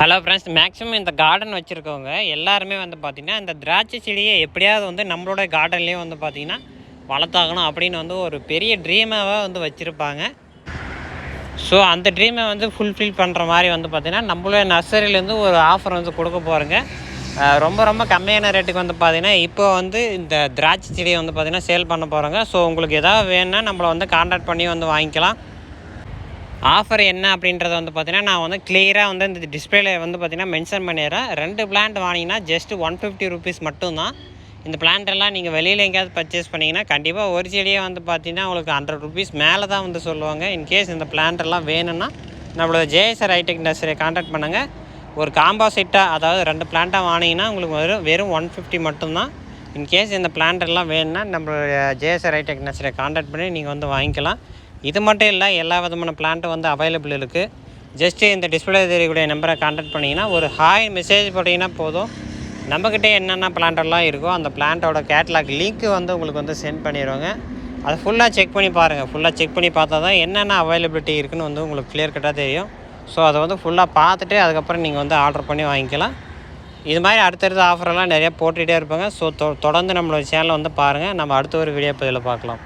Hello friends maximum இந்த garden வச்சுருக்கவங்க எல்லாருமே வந்து பார்த்திங்கன்னா இந்த திராட்சை செடியை எப்படியாவது வந்து நம்மளோட கார்டன்லேயே வந்து பார்த்திங்கன்னா வளர்த்தாகணும் அப்படின்னு வந்து ஒரு பெரிய ட்ரீமாகவே வந்து வச்சுருப்பாங்க. ஸோ அந்த ட்ரீமை வந்து ஃபுல்ஃபில் பண்ணுற மாதிரி வந்து பார்த்திங்கன்னா நம்மளோட நர்சரியிலேருந்து ஒரு ஆஃபர் வந்து கொடுக்க போகிறோங்க ரொம்ப ரொம்ப கம்மியான ரேட்டுக்கு வந்து பார்த்திங்கன்னா இப்போ வந்து இந்த திராட்சை செடியை வந்து பார்த்திங்கன்னா சேல் பண்ண போகிறோங்க ஸோ உங்களுக்கு எதாவது வேணுன்னா நம்மளை வந்து காண்டாக்ட் பண்ணி வந்து வாங்கிக்கலாம். ஆஃபர் என்ன அப்படின்றத வந்து பார்த்தீங்கன்னா நான் வந்து கிளியராக வந்து இந்த டிஸ்பிளேல வந்து பார்த்தீங்கன்னா மென்ஷன் பண்ணிடுறேன். ரெண்டு பிளான்ட் வாங்கினீங்கன்னா ஜஸ்ட் ஒன் ஃபிஃப்டி ருபீஸ் மட்டும்தான். இந்த பிளான்ட்டெல்லாம் நீங்கள் வெளியில் எங்கேயாவது பர்ச்சேஸ் பண்ணிங்கன்னா கண்டிப்பாக ஒரு செடியே வந்து பார்த்தீங்கன்னா உங்களுக்கு ஹண்ட்ரட் ருபீஸ் மேலே தான் வந்து சொல்லுவாங்க. இன்கேஸ் இந்த பிளான்ட்டெல்லாம் எல்லாம் வேணும்னா நம்மளோட ஜேஎஸ்ஆர் ஹைடெக் இண்டஸ்ட்ரியை காண்டாக்ட் பண்ணுங்கள் ஒரு காம்போ செட்டாக அதாவது ரெண்டு பிளான்ட்டாக வாங்கினீங்கன்னா உங்களுக்கு வெறும் வெறும் ஒன் ஃபிஃப்டி மட்டும்தான். இன்கேஸ் இந்த பிளான்ட்டெல்லாம் வேணும்னா நம்மளோட ஜேஎஸ்ஆர் ஹைடெக் இண்டஸ்ட்ரியை காண்டாக்ட் பண்ணி நீங்கள் வந்து வாங்கிக்கலாம். இது மட்டும் இல்லை எல்லா விதமான பிளான்ட்டும் வந்து அவைலபிள் இருக்குது ஜஸ்ட்டு இந்த டிஸ்பிளே தெரியக்கூடிய நம்பரை கான்டாக்ட் பண்ணிங்கன்னா ஒரு ஹாய் மெசேஜ் போட்டிங்கன்னா போதும். நம்மக்கிட்ட என்னென்ன பிளான்ட்டெல்லாம் இருக்கோ அந்த பிளான்ட்டோட கேட்லாக் லிங்க்கு வந்து உங்களுக்கு வந்து சென்ட் பண்ணிடுவாங்க. அதை ஃபுல்லாக செக் பண்ணி பாருங்கள் ஃபுல்லாக செக் பண்ணி பார்த்தா தான் என்னென்ன அவைலபிலிட்டி இருக்குன்னு வந்து உங்களுக்கு கிளியர் கட்டாக தெரியும். ஸோ அதை வந்து ஃபுல்லாக பார்த்துட்டு அதுக்கப்புறம் நீங்கள் வந்து ஆர்டர் பண்ணி வாங்கிக்கலாம். இது மாதிரி அடுத்தடுத்த ஆஃபரெல்லாம் நிறையா போட்டுகிட்டே இருப்பாங்க. ஸோ தொடர்ந்து நம்மளோட சேனலை வந்து பாருங்கள் நம்ம அடுத்த ஒரு வீடியோ பதிவில் பார்க்கலாம்.